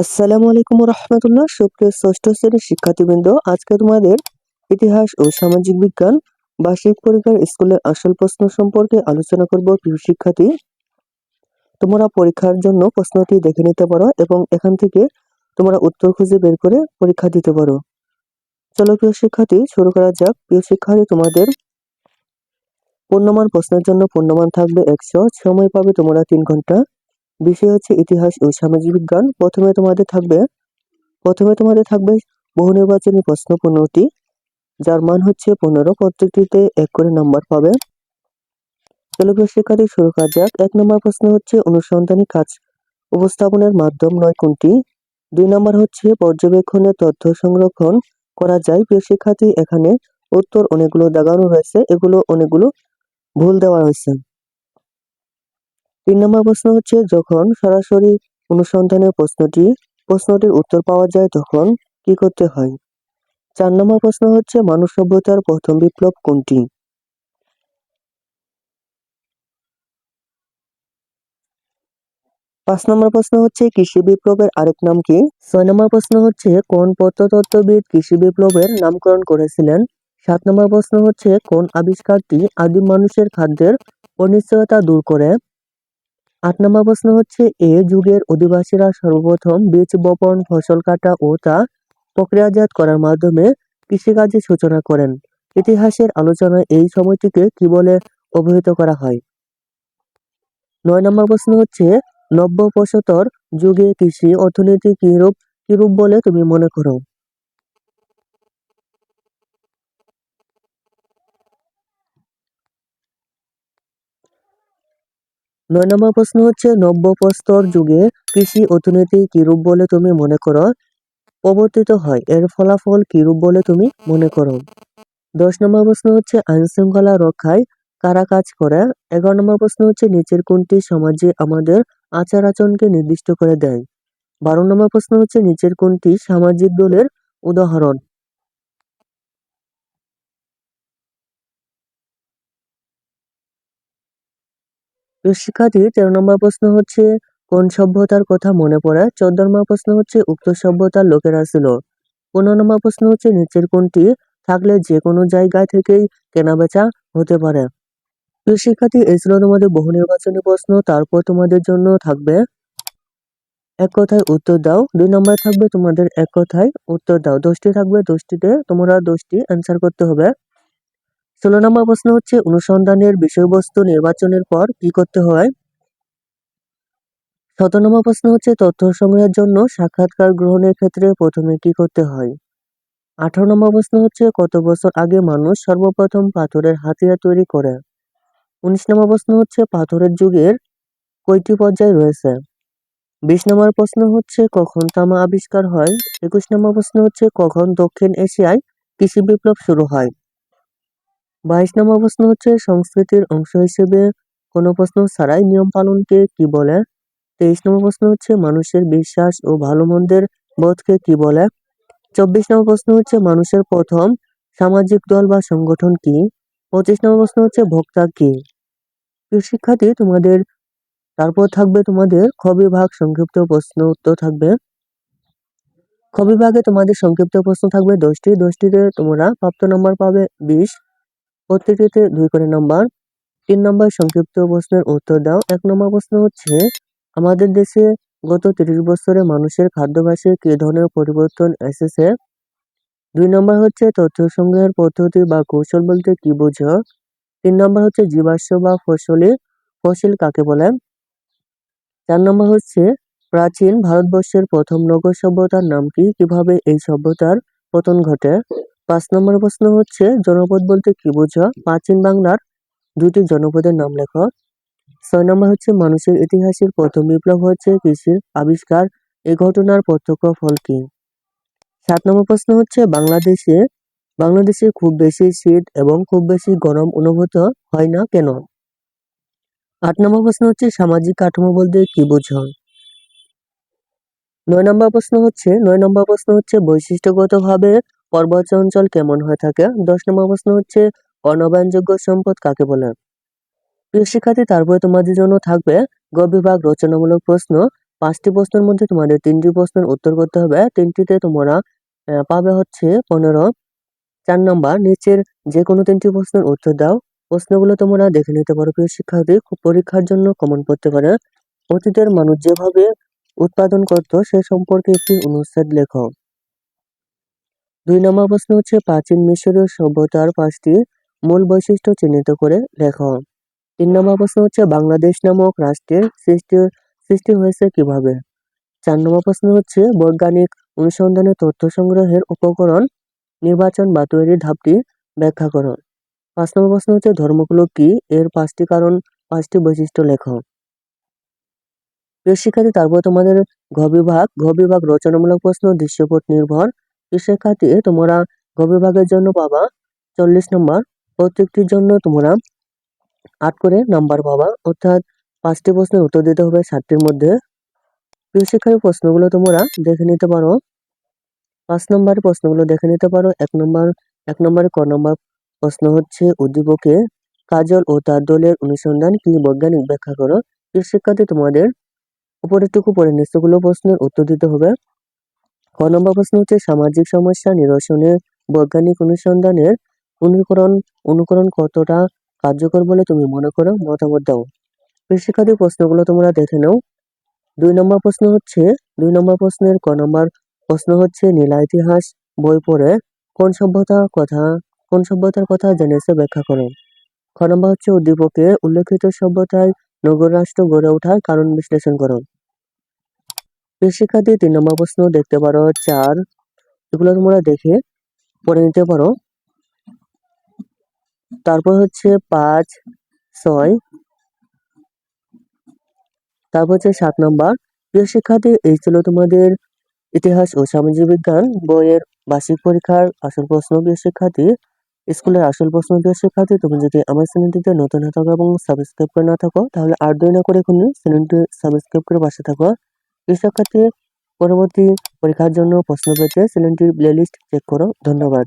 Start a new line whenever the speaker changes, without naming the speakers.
আসসালামু আলাইকুম রহমতুল্লাহ সুপ্রিয় ষষ্ঠ শ্রেণির শিক্ষার্থীবৃন্দ, আজকে তোমাদের ইতিহাস ও সামাজিক বিজ্ঞান, বার্ষিক পরীক্ষার স্কুলের আসল প্রশ্ন সম্পর্কে আলোচনা করব প্রিয় শিক্ষার্থী। তোমরা পরীক্ষার জন্য প্রশ্নটি দেখে নিতে পারো এবং এখান থেকে তোমরা উত্তর খুঁজে বের করে পরীক্ষা দিতে পারো। চলো প্রিয় শিক্ষার্থী, শুরু করা যাক। প্রিয় শিক্ষার্থী, তোমাদের পূর্ণমান প্রশ্নের জন্য পূর্ণমান থাকবে একশো। সময় পাবে তোমরা তিন ঘণ্টা। বিষয় হচ্ছে ইতিহাস ও সামাজিক বিজ্ঞান। প্রথমে তোমাদের থাকবে, প্রথমে তোমাদের থাকবে বহু নির্বাচনী প্রশ্ন পনেরোটি, যার মান হচ্ছে পনেরো। প্রত্যেকটিতে এক করে নাম্বার পাবে। চলো শিক্ষার্থী শুরু করা যাক। এক নম্বর প্রশ্ন হচ্ছে, অনুসন্ধানী কাজ উপস্থাপনের মাধ্যম নয় কোনটি? দুই নম্বর হচ্ছে পর্যবেক্ষণে তথ্য সংরক্ষণ করা যায়। প্রিয় শিক্ষার্থী, এখানে উত্তর অনেকগুলো দাগানো রয়েছে এগুলো অনেকগুলো ভুল দেওয়া হয়েছে। তিন নম্বর প্রশ্ন হচ্ছে, যখন সরাসরি অনুসন্ধানের প্রশ্নটি, প্রশ্নটির উত্তর পাওয়া যায় তখন কি করতে হয়? চার নম্বর প্রশ্ন হচ্ছে, মানব সভ্যতার প্রথম বিপ্লব কোনটি? পাঁচ নম্বর প্রশ্ন হচ্ছে, কৃষি বিপ্লবের আরেক নাম কি? ছয় নম্বর প্রশ্ন হচ্ছে, কোন প্রত্নতত্ত্ববিদ কৃষি বিপ্লবের নামকরণ করেছিলেন? সাত নম্বর প্রশ্ন হচ্ছে, কোন আবিষ্কারটি আদিম মানুষের খাদ্যের অনিশ্চয়তা দূর করে? আট নম্বর প্রশ্ন হচ্ছে, এ যুগের অধিবাসীরা সর্বপ্রথম বীজ বপন, ফসল কাটা ও তা প্রক্রিয়াজাত করার মাধ্যমে কৃষিকাজের সূচনা করেন। ইতিহাসের আলোচনায় এই সময়টিকে কি বলে অভিহিত করা হয়? নয় নম্বর প্রশ্ন হচ্ছে নব্য যুগে কৃষি অর্থনীতি কিরূপ কিরূপ বলে তুমি মনে করো? নয় নম্বর প্রশ্ন হচ্ছে নব্য প্রস্তর যুগে কৃষি অর্থনীতি কিরূপ বলে তুমি মনে করো? প্রবর্তিত হয়, এর ফলাফল কিরূপ বলে তুমি মনে করো? দশ নম্বর প্রশ্ন হচ্ছে আইন শৃঙ্খলা রক্ষায় কারা কাজ করে? এগারো নম্বর প্রশ্ন হচ্ছে, নিচের কোনটি সমাজে আমাদের আচার আচরণকে নির্দিষ্ট করে দেয়? বারো নম্বর প্রশ্ন হচ্ছে, নিচের কোনটি সামাজিক দলের উদাহরণ? শিক্ষার্থী তেরো নম্বর প্রশ্ন হচ্ছে, কোন সভ্যতার কথা মনে পড়ে? চোদ্দ নম্বর প্রশ্ন হচ্ছে, উক্ত সভ্যতার লোকেরা ছিল। পনেরো নম্বর প্রশ্ন হচ্ছে, নিচের কোনটি থাকলে যে কোনো জায়গা থেকেই কেনাবেচা হতে পারে? প্রিয় শিক্ষার্থী এই ছিল তোমাদের বহু নির্বাচনী প্রশ্ন, তারপর তোমাদের জন্য থাকবে এক কথায় উত্তর দাও। দুই নম্বর থাকবে তোমাদের এক কথায় উত্তর দাও। দশটি থাকবে, দশটিতে তোমরা দশটি অ্যান্সার করতে হবে। ষোলো নম্বর প্রশ্ন হচ্ছে, অনুসন্ধানের বিষয়বস্তু নির্বাচনের পর কি করতে হয়? সতেরো নম্বর প্রশ্ন হচ্ছে, তথ্য সংগ্রহের জন্য সাক্ষাৎকার গ্রহণের ক্ষেত্রে প্রথমে কি করতে হয়? আঠারো নম্বর প্রশ্ন হচ্ছে, কত বছর আগে মানুষ সর্বপ্রথম পাথরের হাতিয়ার তৈরি করে? উনিশ নম্বর প্রশ্ন হচ্ছে, পাথরের যুগের কয়টি পর্যায় রয়েছে? বিশ নম্বর প্রশ্ন হচ্ছে, কখন তামা আবিষ্কার হয়? একুশ নম্বর প্রশ্ন হচ্ছে, কখন দক্ষিণ এশিয়ায় কৃষি বিপ্লব শুরু হয়? বাইশ নম্বর প্রশ্ন হচ্ছে, সংস্কৃতির অংশ হিসেবে কোনো প্রশ্ন ছাড়াই নিয়ম পালনকে কি বলে? তেইশ নম্বর প্রশ্ন হচ্ছে, মানুষের বিশ্বাস ও ভালো মন্দের বোধকে কি বলে? চব্বিশ নম্বর প্রশ্ন হচ্ছে, মানুষের প্রথম সামাজিক দল বা সংগঠন কি? পঁচিশ নম্বর প্রশ্ন হচ্ছে, ভোক্তা কি? শিক্ষার্থী, তোমাদের, তারপর থাকবে তোমাদের খ বিভাগ সংক্ষিপ্ত প্রশ্ন উত্তর থাকবে। খ বিভাগে তোমাদের সংক্ষিপ্ত প্রশ্ন থাকবে দশটি, দশটিতে তোমরা প্রাপ্ত নম্বর পাবে বিশ। প্রত্যেকটিতে দুই করে নম্বর। তিন নম্বর সংক্ষিপ্ত প্রশ্নের উত্তর দাও। এক নম্বর প্রশ্ন হচ্ছে, আমাদের দেশে গত তিরিশ বছরে মানুষের খাদ্যাভ্যাসে কি ধরনের পরিবর্তন এসেছে? দুই নম্বর হচ্ছে তথ্য সংগ্রহের পদ্ধতি বা কৌশল বলতে কি বোঝো? তিন নম্বর হচ্ছে, জীবাশ্ম বা ফসলি ফসল কাকে বলে? চার নম্বর হচ্ছে, প্রাচীন ভারতবর্ষের প্রথম নগর সভ্যতার নাম কি? কীভাবে এই সভ্যতার পতন ঘটে? পাঁচ নম্বর প্রশ্ন হচ্ছে, জনপদ বলতে কি বোঝা? প্রাচীন বাংলার দুটি জনপদের নাম লেখো। ছয় নম্বর হচ্ছে, মানুষের ইতিহাসের প্রথম বিপ্লব হচ্ছে কৃষির আবিষ্কার। এই ঘটনার প্রত্যক্ষ ফল কি? সাত নম্বর প্রশ্ন হচ্ছে, বাংলাদেশে বাংলাদেশে খুব বেশি শীত এবং খুব বেশি গরম অনুভূত হয় না কেন? আট নম্বর প্রশ্ন হচ্ছে, সামাজিক কাঠামো বলতে কি বোঝো? নয় নম্বর প্রশ্ন হচ্ছে, নয় নম্বর প্রশ্ন হচ্ছে, বৈশিষ্ট্যগতভাবে পর্বত অঞ্চল কেমন হয়ে থাকে? দশ নম্বর প্রশ্ন হচ্ছে, অনবায়নযোগ্য সম্পদ কাকে বলে? প্রিয় শিক্ষার্থী, তারপরে তোমাদের জন্য থাকবে গ বিভাগ রচনামূলক প্রশ্ন। পাঁচটি প্রশ্নের মধ্যে তোমাদের তিনটি প্রশ্নের উত্তর করতে হবে। তিনটিতে তোমরা পাবে হচ্ছে পনেরো। চার নম্বর, নিচের যে কোনো তিনটি প্রশ্নের উত্তর দাও। প্রশ্নগুলো তোমরা দেখে নিতে পারো। প্রিয় শিক্ষার্থী পরীক্ষার জন্য কমন পড়তে পারে। অতীতের মানুষ যেভাবে উৎপাদন করত, সে সম্পর্কে একটি অনুচ্ছেদ লেখো। দুই নম্বর প্রশ্ন হচ্ছে প্রাচীন মিশরীয় সভ্যতার পাঁচটি মূল বৈশিষ্ট্য চিহ্নিত করে লেখো। তিন নম্বর প্রশ্ন হচ্ছে বাংলাদেশ নামক রাষ্ট্রের সৃষ্টি সৃষ্টি হয়েছে কীভাবে? চার নম্বর প্রশ্ন হচ্ছে বৈজ্ঞানিক অনুসন্ধানে তথ্য সংগ্রহের উপকরণ নির্বাচন বা তৈরির ধাপটি ব্যাখ্যা করো। পাঁচ নম্বর প্রশ্ন হচ্ছে ধর্মগুলো কি? এর পাঁচটি কারণ, পাঁচটি বৈশিষ্ট্য লেখো। প্রিয় শিক্ষার্থী, তারপর তোমাদের ঘ বিভাগ। ঘ বিভাগ রচনামূলক প্রশ্ন, দৃশ্যপট নির্ভর। প্রিয় শিক্ষার্থী, তোমরা ঘ বিভাগের জন্য পাবা। চল্লিশ নম্বর, প্রত্যেকটির জন্য তোমরা আট করে নাম্বার পাবা। অর্থাৎ পাঁচটি প্রশ্নের উত্তর দিতে হবে ষাটটির মধ্যে। প্রিয় শিক্ষার প্রশ্নগুলো তোমরা দেখে নিতে পারো। পাঁচ নম্বর প্রশ্নগুলো দেখে নিতে পারো। এক নম্বর, এক নম্বরে ক নম্বর প্রশ্ন হচ্ছে, উদ্দীপকে কাজল ও তার দলের অনুসন্ধান কি বৈজ্ঞানিক ব্যাখ্যা করো? প্রিয় শিক্ষার্থী, তোমাদের উপরেরটুকু পরে নিচগুলো প্রশ্নের উত্তর দিতে হবে। ক নম্বর প্রশ্ন হচ্ছে সামাজিক সমস্যা নিরসনে বৈজ্ঞানিক অনুসন্ধানের অনুকরণ অনুকরণ কতটা কার্যকর বলে তুমি মনে করো? মতামত দাও। শিক্ষার্থী প্রশ্নগুলো তোমরা দেখে নাও। দুই নম্বর প্রশ্ন হচ্ছে, দুই নম্বর প্রশ্নের ক নম্বর প্রশ্ন হচ্ছে, নীলা ইতিহাস বই পড়ে কোন সভ্যতার কথা, কোন সভ্যতার কথা জেনেছে ব্যাখ্যা করো। খ নম্বর হচ্ছে উদ্দীপকে উল্লেখিত সভ্যতায় নগর রাষ্ট্র গড়ে ওঠার কারণ বিশ্লেষণ করো। শিক্ষার্থী তিন নম্বর প্রশ্ন দেখতে পারো, চার। এগুলো তোমরা দেখে পড়ে নিতে পারো। তারপর হচ্ছে পাঁচ, ছয়। তারপর হচ্ছে সাত নম্বর। প্রিয় শিক্ষার্থী, এই ছিল তোমাদের ইতিহাস ও সামাজিক বিজ্ঞান বইয়ের বার্ষিক পরীক্ষার আসল প্রশ্ন, প্রিয় শিক্ষার্থী। স্কুলের আসল প্রশ্ন, প্রিয় শিক্ষার্থী, তুমি যদি আমার চ্যানেলটিতে নতুন হয়ে থাকো এবং সাবস্ক্রাইব করে না থাকো, তাহলে আর দুই না করে এখনই চ্যানেলটি সাবস্ক্রাইব করে পাশে থাকো। প্রিয় ক্ষেত্রে পরবর্তী পরীক্ষার জন্য প্রশ্ন পেতে চ্যানেলটির প্লেলিস্ট চেক করো। ধন্যবাদ।